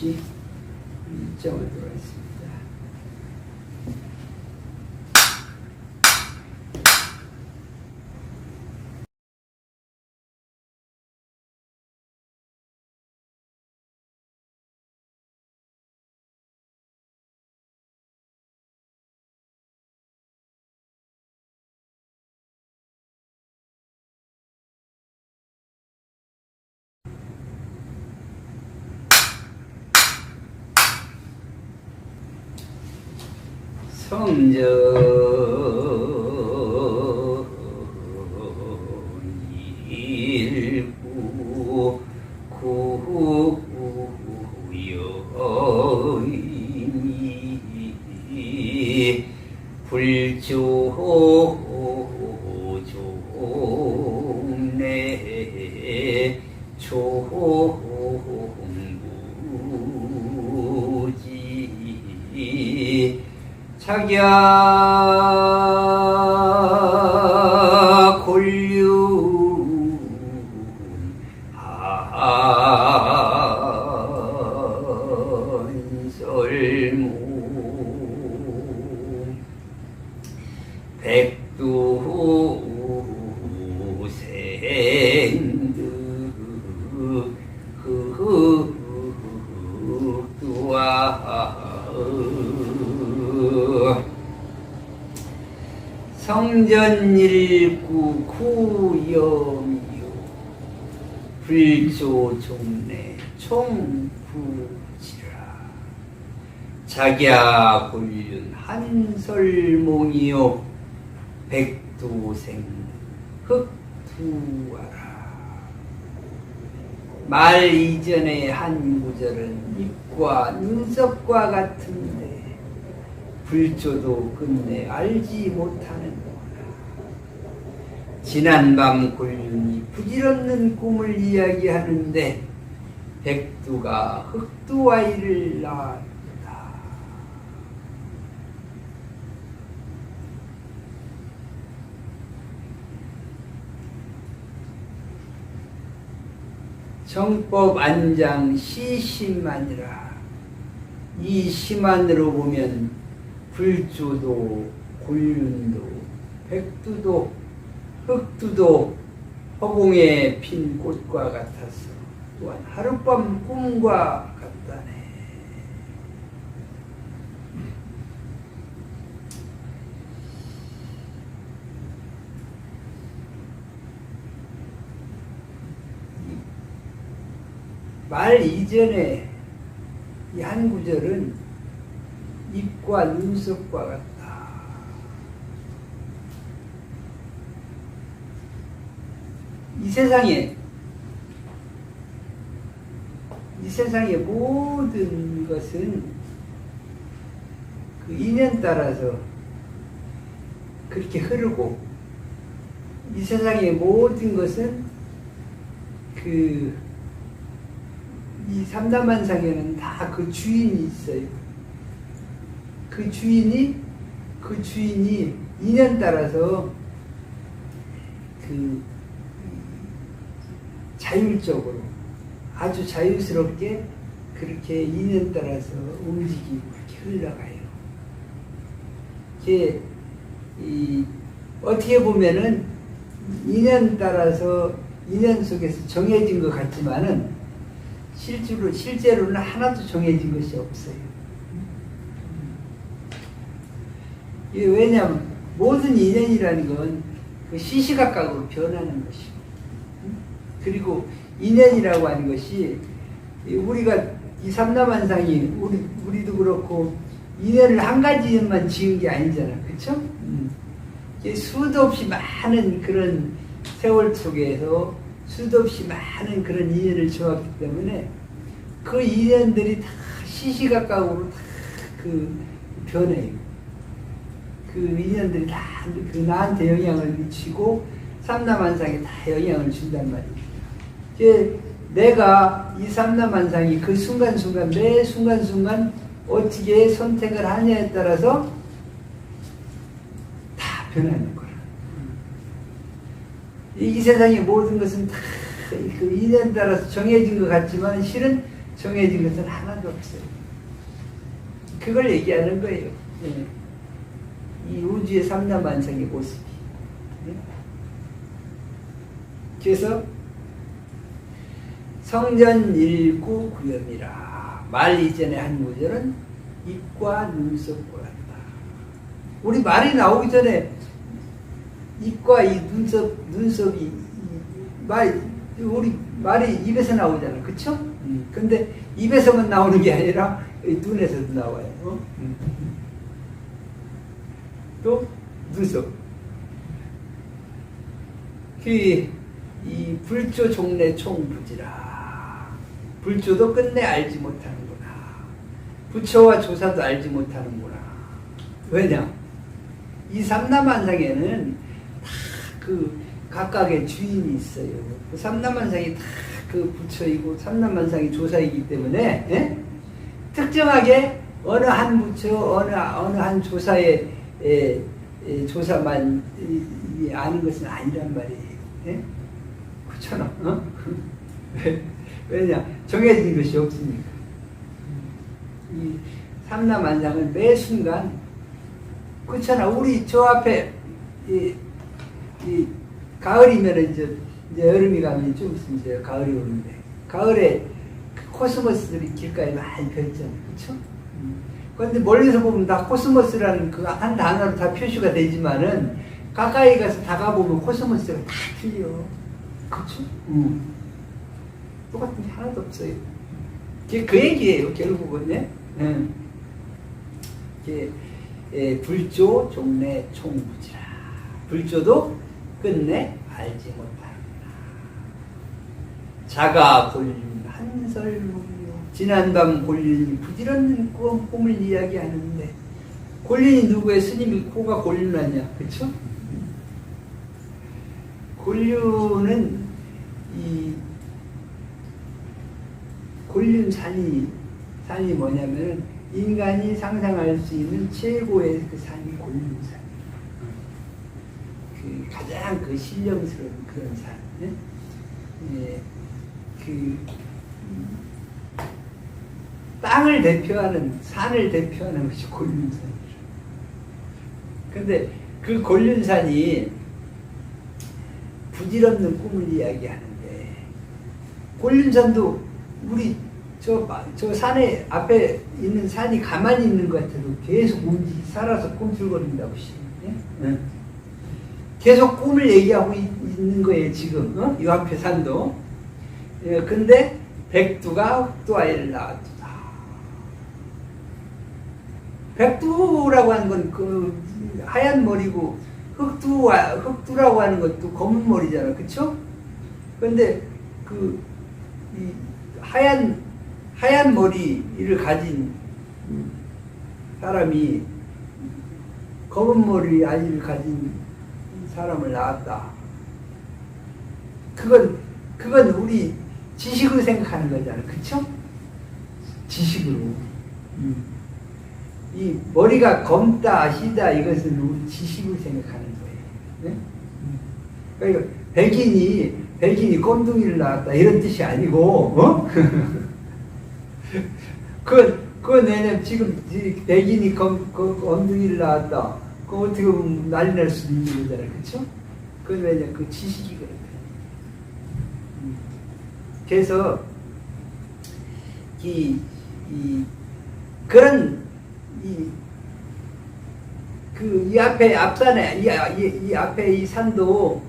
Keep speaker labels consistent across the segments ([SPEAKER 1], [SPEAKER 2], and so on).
[SPEAKER 1] 없이 일정을 성전 백두생득 흑두와 성전일구 구염이요 불조종내 총부지라. 자기야 굴륜 한설몽이요 백두생 흑두와라 말 이전의 한 구절은 입과 눈썹과 같은데 불조도 끝내 알지 못하는구나. 지난밤 굴륜이 부질없는 꿈을 이야기하는데 백두가 흑두아이를 낳았다. 정법 안장 시심만이라 이 심안으로 보면 불주도 굴륜도 백두도 흑두도 허공에 핀 꽃과 같아서 또한 하룻밤 꿈과 같다네. 말 이전에 이 한 구절은 입과 눈썹과 같다. 이 세상에 이 세상의 모든 것은 그 인연 따라서 그렇게 흐르고 이 세상의 모든 것은 그 이 삼남만상에는 다 그 주인이 있어요. 그 주인이 그 주인이 인연 따라서 그 자율적으로 아주 자유스럽게 그렇게 인연 따라서 움직이고 이렇게 흘러가요. 이게 이 어떻게 보면은 인연 따라서 인연 속에서 정해진 것 같지만은 실제로 실제로는 하나도 정해진 것이 없어요. 왜냐하면 모든 인연이라는 건 그 시시각각으로 변하는 것이고 그리고 인연이라고 하는 것이 우리가 이 삼남한상이 우리 우리도 그렇고 인연을 한 가지 인연만 지은 게 아니잖아, 그렇죠? 수도 없이 많은 그런 세월 속에서 수도 없이 많은 그런 인연을 주었기 때문에 그 인연들이 다 시시각각으로 다 그 변해요. 그 인연들이 다 그 나한테 영향을 미치고 삼남한상에 다 영향을 준단 말입니다. 이제 내가 이 삼남한상이 그 순간순간 매 순간순간 어떻게 선택을 하냐에 따라서 다 변하는. 이, 이 세상의 모든 것은 다 그 인연 따라서 정해진 것 같지만 실은 정해진 것은 하나도 없어요. 그걸 얘기하는 거예요. 예. 이 우주의 삼라만상의 모습이. 예. 그래서 성전 일구 구염이라 말 이전에 한 구절은 입과 눈썹과 같다. 우리 말이 나오기 전에 입과 이 눈썹 눈썹이 이- 말 우리 말이 입에서 나오잖아, 그쵸? 근데 입에서만 나오는 게 아니라 이 눈에서도 나와요. 어? 또 눈썹. 그 이 불조 종래 총부지라. 불조도 끝내 알지 못하는구나. 부처와 조사도 알지 못하는구나. 왜냐? 이 삼남한상에는 다 그 각각의 주인이 있어요. 그 삼남한상이 다 그 부처이고 삼남한상이 조사이기 때문에 예? 특정하게 어느 한 부처 어느 어느 한 조사의 에, 에, 조사만 이, 이 아는 것은 아니란 말이에요. 예? 그렇잖아. 어? 왜? 왜냐 정해진 것이 없으니까. 이 삼남한상은 매 순간 그렇잖아. 우리 저 앞에 이, 이 가을이면 이제 이제 여름이 가면 좀 있으면 이제 가을이 오는데 가을에 그 코스모스들이 길가에 많이 펴 있잖아요. 그렇죠? 그런데 멀리서 보면 다 코스모스라는 그 한 단어로 다 표시가 되지만은 가까이 가서 다가보면 코스모스가 다 틀려. 그렇죠? 음. 똑같은 게 하나도 없어요. 그게 그 얘기예요, 결국은. 예? 예. 이게 예, 불조 종래 총부지라. 불조도 끝내 알지 못하는구나. 자가 골륜 한설무료. 지난밤 부질없는 꿈, 꿈을 이야기하는데 골륜이 누구의 스님이 코가 골륜하냐, 그쵸? 골륜은 이 골륜 산이 산이 뭐냐면은 인간이 상상할 수 있는 최고의 그 산이 골륜 산. 그 가장 그 신령스러운 그런 산. 예? 예, 그 음, 땅을 대표하는 산을 대표하는 것이 골륜산이죠. 근데 그 골륜산이 부질없는 꿈을 이야기하는데 골륜산도 우리 저, 마- 저 산에 앞에 있는 산이 가만히 있는 것 같아도 계속 움직 살아서 꿈틀거린다고 시. 예? 계속 꿈을 얘기하고 있, 는 거예요 지금 어? 이 앞에 산도. 예, 근데 백두가 흑두아이를 낳았다. 백두라고 하는 건 그 하얀 머리고 흑두와 흑두라고 하는 것도 검은 머리잖아, 그쵸? 근데 그이 하얀 하얀 머리를 가진 사람이 검은 머리 아이를 가진 사람을 낳았다. 그건 그건 우리 지식으로 생각하는 거잖아, 그쵸? 지식으로. 음. 이 머리가 검다, 희다 이것은 우리 지식으로 생각하는 거예요. 네? 그러니까 백인이 백인이 꼼둥이를 낳았다 이런 뜻이 아니고, 어? 그건 그건 왜냐면 지금 이 백인이 검, 검, 꼼둥이를 낳았다. 그 어떻게 보면 난리 날 수도 있는 거잖아요, 그렇죠? 그건 왜냐 그 지식이거든요. 음. 그래서 이, 이 그런 이, 그, 이 앞에, 앞산에, 이, 이, 이 앞에 이 산도,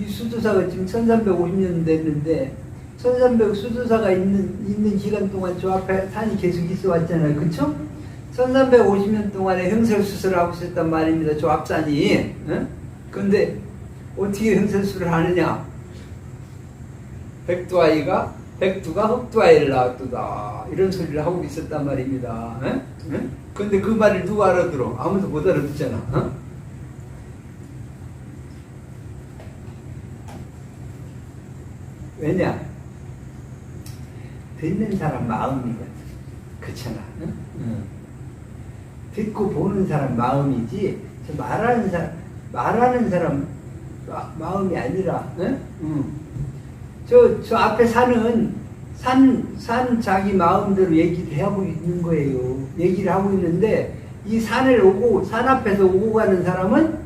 [SPEAKER 1] 이 수도사가 지금 1350년 됐는데, 1300 수도사가 있는, 있는 기간 동안 저 앞에 산이 계속 있어 왔잖아요. 그쵸? 1350년 동안에 행설수설을 하고 있었단 말입니다. 응? 근데, 어떻게 행설수를 하느냐? 백두아이가 백두가 흑두아이를 낳았도다 이런 소리를 하고 있었단 말입니다. 근데 그 말을 누가 알아들어? 아무도 못 알아듣잖아. 어? 왜냐? 듣는 사람 마음이거든. 그렇잖아. 응? 응. 듣고 보는 사람 마음이지 저 말하는 사람 말하는 사람 마, 마음이 아니라 응? 응. 저, 저 앞에 산은 산, 산 자기 마음대로 얘기를 하고 있는 거예요. 얘기를 하고 있는데 이 산을 오고 산 앞에서 오고 가는 사람은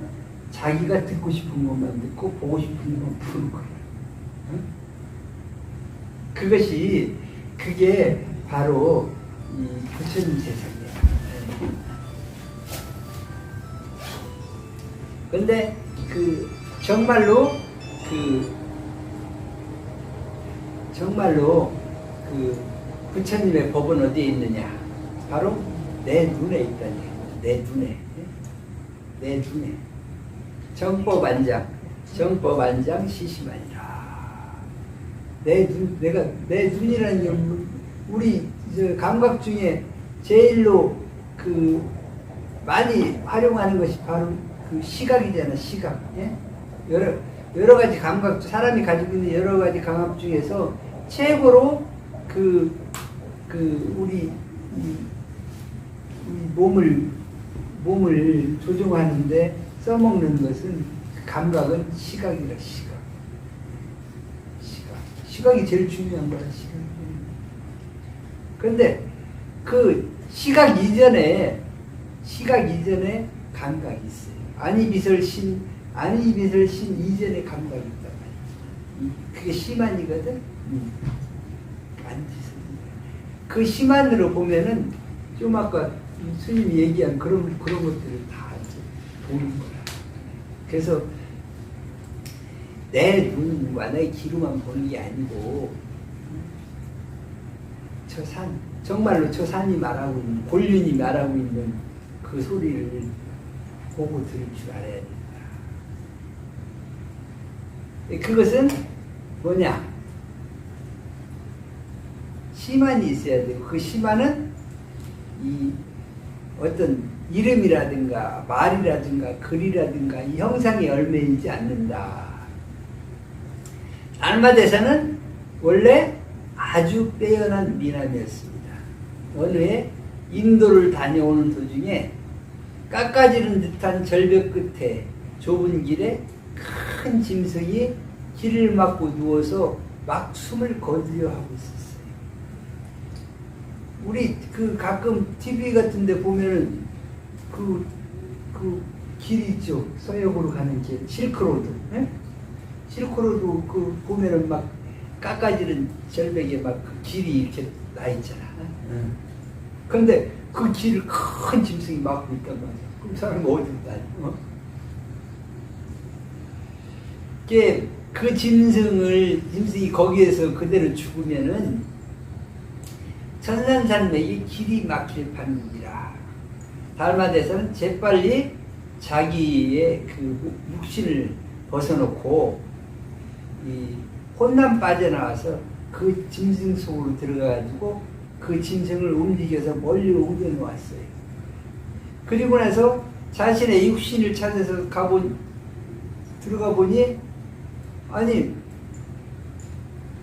[SPEAKER 1] 자기가 듣고 싶은 것만 듣고 보고 싶은 것만 보는 거예요. 응? 그것이 그게 바로 이 부처님 세상 근데 그 정말로 그 정말로 그 부처님의 법은 어디에 있느냐? 바로 내 눈에 있다니. 내 눈에. 내 눈에. 정법 안장, 정법 안장 시시만이라. 내 눈, 내가 내 눈이라는 게 우리 저 감각 중에 제일로 그 많이 활용하는 것이 바로 그 시각이잖아, 시각. 예? 여러 여러 가지 감각, 사람이 가지고 있는 여러 가지 감각 중에서 최고로 그, 그, 우리, 이, 우리 몸을, 몸을 조종하는데 써먹는 것은 그 감각은 시각이라, 시각. 시각. 시각이 제일 중요한 거야, 시각. 근데 그 시각 이전에, 시각 이전에 감각이 있어요. 아니비설신, 아니비설신 이전에 감각이 있단 말이야. 그게 심한이거든. 음. 그 심한으로 보면은 좀 아까 스님이 얘기한 그런 그런 것들을 다 보는 거야. 그래서 내 눈과 내 귀로만 보는 게 아니고 저 산 정말로 저 산이 말하고 있는 본륜이 말하고 있는 그 소리를 보고 들을 줄 알아야 된다. 그것은 뭐냐? 시만이 있어야 되고 그 시만은 이 어떤 이름이라든가 말이라든가 글이라든가 이 형상의 열매이지 않는다. 알마대사는 원래 아주 빼어난 미남이었습니다. 해 인도를 다녀오는 도중에 깎아지는 듯한 절벽 끝에 좁은 길에 큰 짐승이 길을 막고 누워서 막 숨을 거두려 하고 있었어요. 우리 그 가끔 TV 같은 데 보면은 그, 그길 있죠. 서역으로 가는 길. 실크로드. 예? 실크로드 그 보면은 막 깎아지는 절벽에 막 그 길이 이렇게 나 있잖아. 응. 근데 그 길을 큰 짐승이 막고 있단 말이야. 그럼 사람은 어디로 다니? 어? 그 짐승을, 짐승이 거기에서 그대로 죽으면은 천산산맥이 길이 막힐 판입니다. 달마대사는 재빨리 자기의 그 육신을 벗어놓고 이 혼남 빠져나와서 그 짐승 속으로 들어가가지고 그 짐승을 움직여서 멀리로 옮겨놓았어요. 그리고 나서 자신의 육신을 찾아서 가본 들어가 보니 아니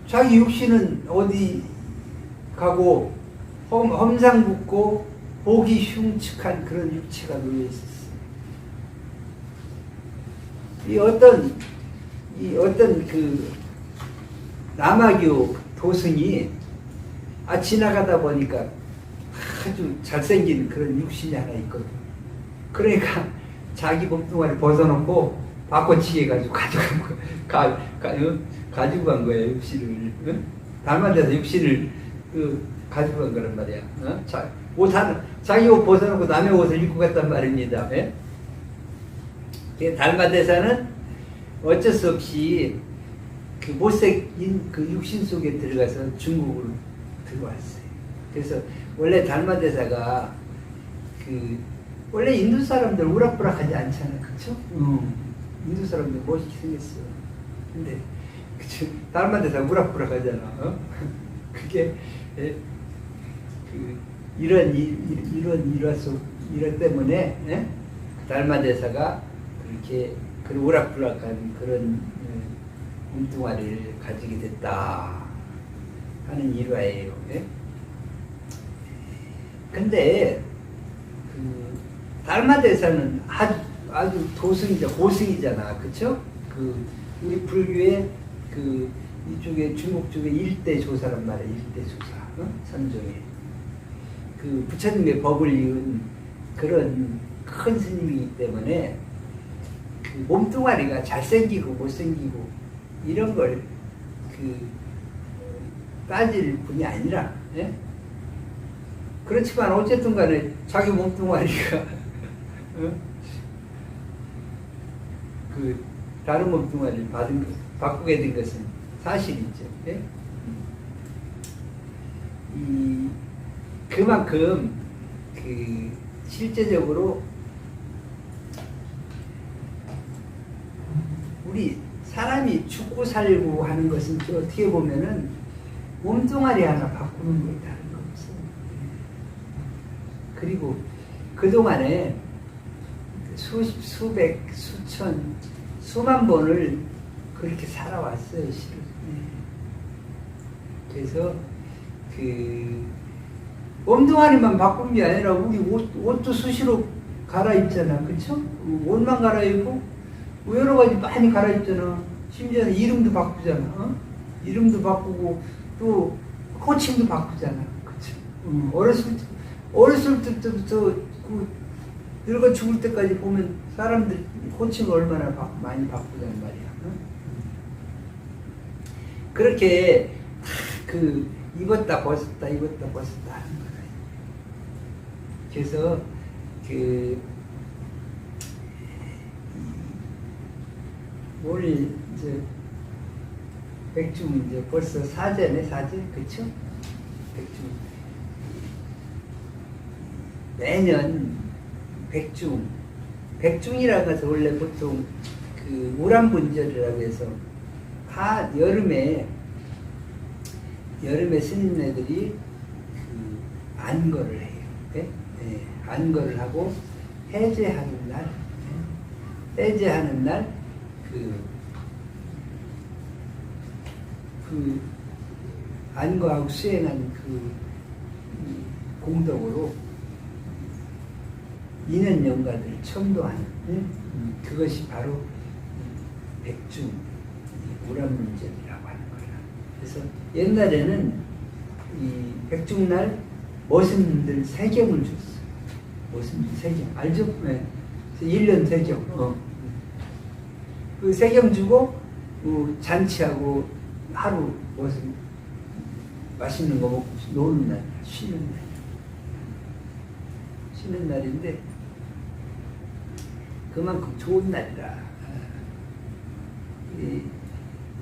[SPEAKER 1] 자기 육신은 어디 가고 험, 험상궂고 보기 흉측한 그런 육체가 놓여 있었어요. 이 어떤 이 어떤 그 남아교 도승이 아 지나가다 보니까 아주 잘생긴 그런 육신이 하나 있거든. 그러니까 자기 몸뚱아리 벗어놓고 바꿔치기 해가지고 가져간 거, 가, 가, 어? 가지고 간 거예요 육신을. 어? 닮아돼서 육신을 그 가지고 간 거란 말이야. 어? 자, 옷 하나, 자기 옷 벗어놓고 남의 옷을 입고 갔단 말입니다. 예? 그 달마대사는 어쩔 수 없이 그 못생긴 그 육신 속에 들어가서 중국으로 들어왔어요. 그래서 원래 달마대사가 그 원래 인도 사람들 우락부락하지 않잖아, 그쵸? 음. 인도 사람들 멋있게 생겼어. 근데 그쵸? 달마대사 우락부락하잖아. 어? 그게 예? 그 이런 일, 이런 일화 속 이런 때문에 예? 달마대사가 그렇게 그런 오락부락한 그런 예, 몸뚱아리를 가지게 됐다 하는 일화예요. 예? 근데 그 달마대사는 아주 아주 도승이자 고승이잖아, 그렇죠? 그 우리 불교의 그 이쪽에 중국 쪽에 일대 조사란 말이야 일대 조사 어? 선종에 그 부처님의 법을 이은 그런 큰 스님이기 때문에 그 몸뚱아리가 잘생기고 못생기고 이런 걸그 따질 분이 아니라 예? 그렇지만 어쨌든 간에 자기 몸뚱아리가 어? 그 다른 몸뚱아리를 받은 것, 바꾸게 된 것은 사실이죠. 예? 이 그만큼 그 실제적으로 우리 사람이 죽고 살고 하는 것은 또 어떻게 보면은 몸뚱아리 하나 바꾸는 거에 다른 거 없어요. 그리고 그동안에 수십, 수백, 수천, 수만 번을 그렇게 살아왔어요, 실은. 네. 그래서 그 몸뚱아리만 바꾼 게 아니라 우리 옷, 옷도 수시로 갈아입잖아, 그쵸? 옷만 갈아입고 뭐 여러 가지 많이 갈아입잖아. 심지어는 이름도 바꾸잖아. 어? 이름도 바꾸고 또 호칭도 바꾸잖아. 그쵸? 음, 어렸을 때, 어렸을 때부터 그 늙어 죽을 때까지 보면 사람들 호칭을 얼마나 바, 많이 바꾸단 말이야. 어? 그렇게 그 입었다 벗었다 입었다 벗었다 하는 거야. 그래서 그올 이제 백중 이제 벌써 사제네 사제 그쵸? 백중 매년 백중 백중이라는 것은 원래 보통 그 우람분절이라고 해서 하 여름에 여름에 스님네들이 그 안거를 해요. 네? 네, 안거를 하고 해제하는 날, 네? 해제하는 날, 그, 그 안거하고 수행한 그이 공덕으로 인연 영가들 첨도하는 네? 그것이 바로 백중 우람문제라고 하는 거야. 그래서 옛날에는 이 백중날 머슴들 세경을 줬어. 머슴들 세경 알죠? 네. 1년 세경. 어. 그 세경 주고 그 잔치하고 하루 머슴 맛있는 거 먹고 노는 날, 쉬는 날. 쉬는 날인데 그만큼 좋은 날이라. 이,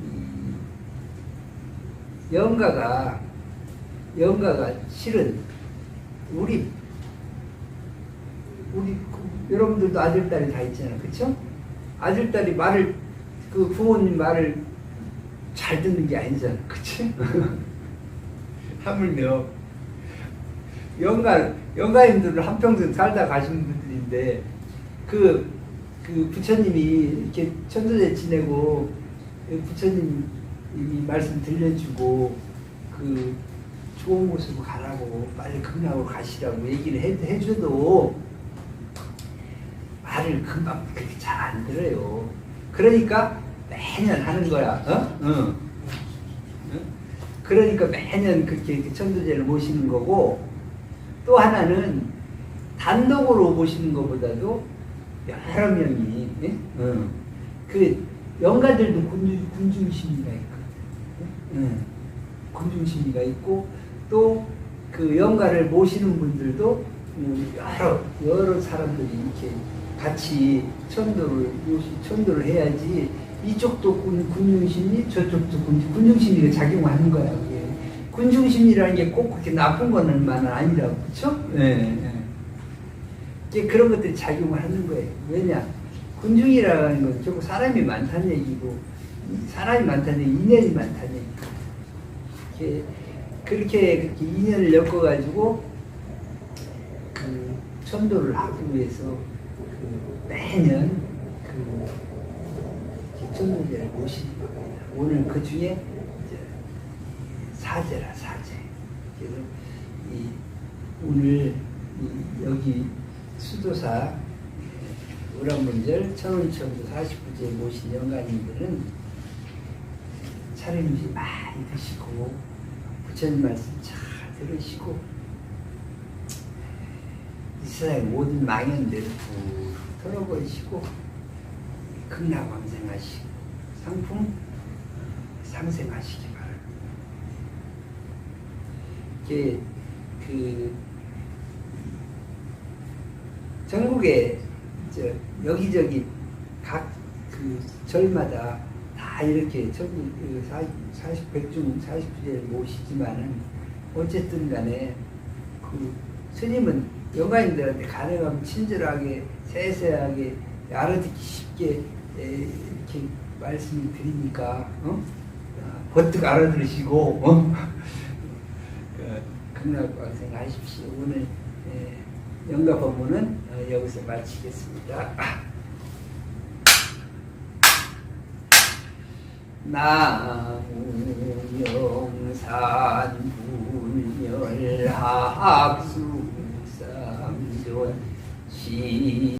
[SPEAKER 1] 이 영가가 영가가 실은 우리 우리 그 여러분들도 아들 딸이 다 있잖아, 그렇죠? 아들 딸이 말을 그 부모님 말을 잘 듣는 게 아니잖아, 그렇지? 하물며 영가 영가님들은 한평생 살다 가신 분들인데 그, 그 부처님이 이렇게 천도제 지내고 부처님이 말씀 들려주고 그 좋은 곳으로 가라고 빨리 극락으로 가시라고 얘기를 해, 해줘도 말을 금방 그렇게 잘 안 들어요. 그러니까 매년 하는 거야. 어? 응. 응? 그러니까 매년 그렇게 그 천도제를 모시는 거고 또 하나는 단독으로 모시는 것보다도 여러 명이 예? 어. 그 영가들도 군중, 군중심리가 있거든. 예. 군중심리가 있고 또 그 영가를 모시는 분들도 음, 여러 여러 사람들이 이렇게 같이 천도를 천도를 해야지 이쪽도 군, 군중심리 저쪽도 군, 군중심리가 작용하는 거야. 그게. 군중심리라는 게 꼭 그렇게 나쁜 거는만은 아니라고 그렇죠? 네. 네. 이제 그런 것들이 작용을 하는 거예요. 왜냐? 군중이라는 건 결국 사람이 많다는 얘기고, 사람이 많다는 얘기, 인연이 많다는. 이렇게, 그렇게, 그렇게 인연을 엮어가지고, 그, 천도를 하기 위해서, 그, 매년, 그, 천도제를 모시는 겁니다. 오늘 그 중에, 사제라, 사제. 그래서, 이, 오늘, 이, 여기, 수도사 우람문절 천원천도 49제 모신 영가님들은 살림지 많이 드시고 부처님 말씀 잘 들으시고 이 세상의 모든 망연들을 푹 털어버리시고 극락왕생하시고 상품 상생하시기 바랍니다. 이게 그 전국에 저 여기저기 각 그 절마다 다 이렇게 전국 그 40, 100중 40주제를 모시지만은 어쨌든 간에 그 스님은 영가인들한테 가능하면 친절하게 세세하게 알아듣기 쉽게 에, 이렇게 말씀을 드리니까 어? 아, 버뜩 알아들으시고 어? 그, 극락왕생 하십시오. 오늘 에, 영가 법문은 어, 여기서 마치겠습니다. 나무 영산 분열학수 삼존 시